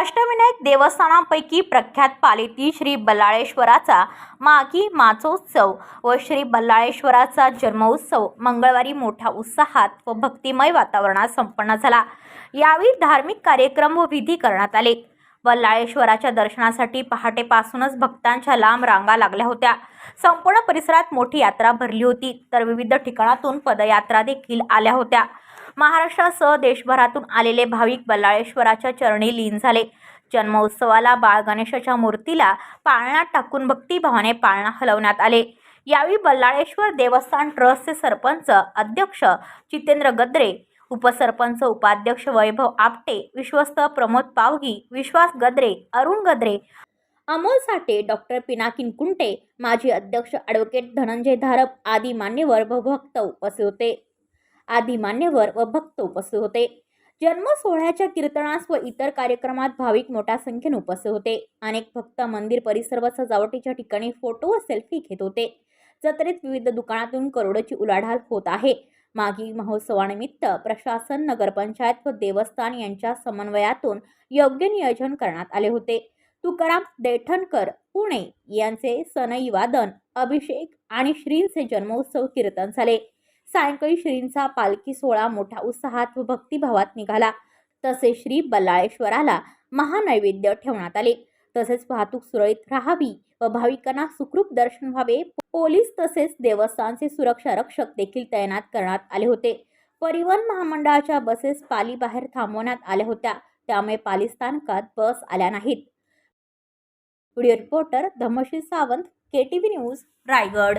अष्टविनायक देवस्थानांपैकी प्रख्यात पालिती श्री बल्लाळेश्वराचा माघी माचोत्सव व श्री बल्लाळेश्वराचा जन्मोत्सव मंगळवारी मोठ्या उत्साहात व भक्तिमय वातावरणात संपन्न झाला. यावेळी धार्मिक कार्यक्रम व विधी करण्यात आले. बल्लाळेश्वराच्या दर्शनासाठी पहाटेपासूनच भक्तांच्या लांब रांगा लागल्या होत्या. संपूर्ण परिसरात मोठी यात्रा भरली होती. तर विविध ठिकाणातून पदयात्रा देखील आल्या होत्या. महाराष्ट्रासह देशभरातून आलेले भाविक बल्लाळेश्वराच्या चरणी लीन झाले. जन्मोत्सवाला बाळ गणेशाच्या मूर्तीला पाळण्यात टाकून भक्तिभावाने पाळणा हलवण्यात आले. यावेळी बल्लाळेश्वर देवस्थान ट्रस्टचे सरपंच अध्यक्ष जितेंद्र गद्रे उपसरपंच उपाध्यक्ष वैभव आपटे विश्वस्त प्रमोद पावगी विश्वास गद्रे अरुण गद्रे अमोल साठे डॉक्टर पिनाकिन कुंटे माजी अध्यक्ष ॲडव्होकेट धनंजय धारप आदी मान्यवर भक्त उपस्थित होते. आदी मान्यवर व भक्त उपस्थित होते. जन्म सोहळ्याच्या कीर्तनास व इतर कार्यक्रमात भाविक मोठ्या संख्येने उपस्थित होते. अनेक भक्त मंदिर परिसर व सजावटीच्या ठिकाणी फोटो व सेल्फी घेत होते. जत्रेत विविध दुकानातून करोडोची उलाढाल होत आहे. मागी महोत्सवानिमित्त प्रशासन नगरपंचायत व देवस्थान यांच्या समन्वयातून योग्य नियोजन करण्यात आले होते. तुकाराम देठणकर पुणे यांचे सनई वादन अभिषेक आणि श्रींचे जन्मोत्सव कीर्तन झाले. सायंकाळी श्रींचा पालखी सोहळा मोठ्या उत्साहात व भक्तिभावात निघाला. तसेच श्री बल्लाळेश्वराला महानैवेद्य ठेवण्यात आले. तसेच वाहतूक सुरळीत राहावी व भाविकांना सुखरूप दर्शन व्हावे. पोलीस तसेच देवस्थानचे सुरक्षा रक्षक देखील तैनात करण्यात आले होते. परिवहन महामंडळाच्या बसेस पाली बाहेर थांबवण्यात आल्या होत्या. त्यामुळे पाली स्थानकात बस आल्या नाहीत. Video reporter Dhamsheel Sawant K T V news Raigad.